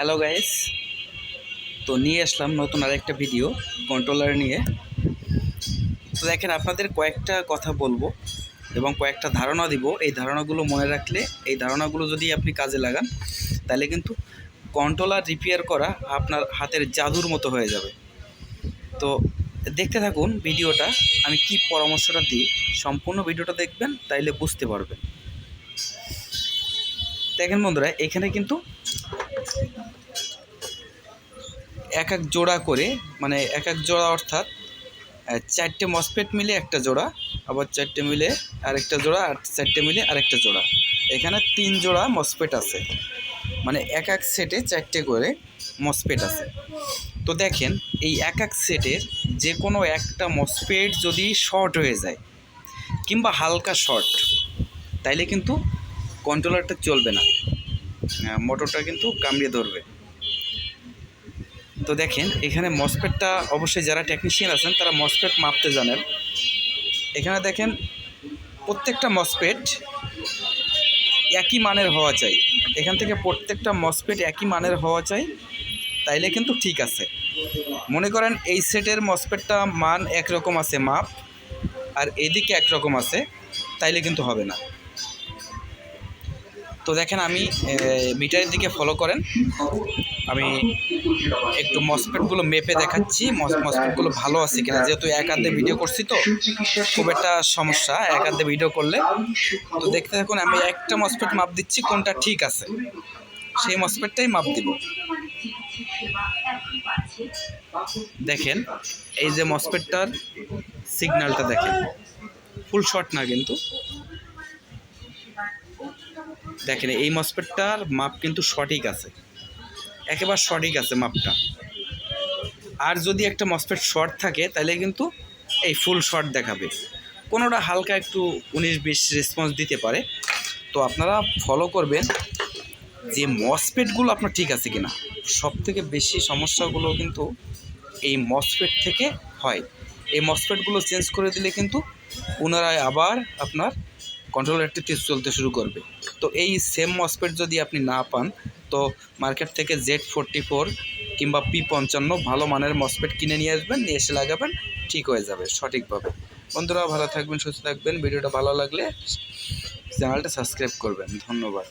Hello guys তো নিয়ে আসলাম নতুন আরেকটা ভিডিও কন্ট্রোলার নিয়ে। তো দেখেন, আপনাদের কয়েকটা কথা বলব এবং কয়েকটা ধারণা দিব। এই ধারণাগুলো মনে রাখলে, এই ধারণাগুলো যদি আপনি কাজে লাগান, তাহলে কিন্তু কন্ট্রোলার রিপেয়ার করা আপনার হাতের জাদুর মতো হয়ে যাবে। তো দেখতে থাকুন ভিডিওটা, আমি কি পরামর্শটা দিই। সম্পূর্ণ ভিডিওটা দেখবেন, তাইলে বুঝতে পারবেন। দেখেন বন্ধুরা, এখানে কিন্তু এক এক জোড়া করে মানে এক এক জোড়া অর্থাৎ চারটে মসপেট মিলে একটা জোড়া, আবার চারটে মিলে আরেকটা জোড়া, আর চারটে মিলে আরেকটা জোড়া। এখানে তিন জোড়া মসপেট আছে। মানে এক এক সেটে চারটে করে মসপেট আছে। তো দেখেন, এই এক এক সেটের যে কোনো একটা মসপেট যদি শর্ট হয়ে যায়, কিংবা হালকা শর্ট তাইলে কিন্তু কন্ট্রোলারটা চলবে না। মোটরটা কিন্তু কামড়িয়ে ধরবে। তো দেখেন, এখানে মসপেটটা অবশ্যই যারা টেকনিশিয়ান আছেন, তারা মসপেট মাপতে জানেন। এখানে দেখেন, প্রত্যেকটা মসপেট একই মানের হওয়া চাই। এখান থেকে প্রত্যেকটা মসপেট একই মানের হওয়া চাই, তাইলে কিন্তু ঠিক আছে। মনে করেন, এই সেটের মসপেটটা মান একরকম আছে মাপ, আর এদিকে একরকম আছে, তাইলে কিন্তু হবে না। তো দেখেন আমি মিটারের দিকে ফলো করেন। আমি একটু মসপেটগুলো মেপে দেখাচ্ছি। মস- মসপেটগুলো ভালো আছে কিনা। যেহেতু এক হাতে ভিডিও করছি তো, খুব একটা সমস্যা। এক হাতে ভিডিও করলে। তো দেখতে থাকুন, আমি একটা মসপেট মাপ দিচ্ছি, কোনটা ঠিক আছে। সেই মসপেটটাই মাপ দিব। দেখেন, এই যে মসপেটটার সিগন্যালটা দেখেন। ফুল শর্ট না কিন্তু। দেখেন, এই মসপেটটার মাপ কিন্তু সঠিক আছে। একেবারে সঠিক আছে মাপটা। আর যদি একটা মসপেট শর্ট থাকে, তাহলে কিন্তু এই ফুল শর্ট দেখাবে। কোনোটা হালকা একটু উনিশ বিশ রেসপন্স দিতে পারে। তো আপনারা ফলো করবেন যে মসপেটগুলো আপনার ঠিক আছে কিনা। সব থেকে বেশি সমস্যাগুলো কিন্তু এই মসপেট থেকে হয়। এই মসপেটগুলো চেঞ্জ করে দিলে কিন্তু পুনরায় আবার আপনার কন্ট্রোলারটি তেজ চলতে শুরু করবে। তো এই সেম মসপেট যদি আপনি না পান, তো মার্কেট থেকে জেড ফোরটি ফোর কিংবা পি পঞ্চান্ন ভালো মানের মসপেট কিনে নিয়ে আসবেন, নিয়ে এসে লাগাবেন, ঠিক হয়ে যাবে, সঠিকভাবে। বন্ধুরা, ভালো থাকবেন, সুস্থ থাকবেন, ভিডিওটা ভালো লাগলে চ্যানেলটা সাবস্ক্রাইব করবেন। ধন্যবাদ।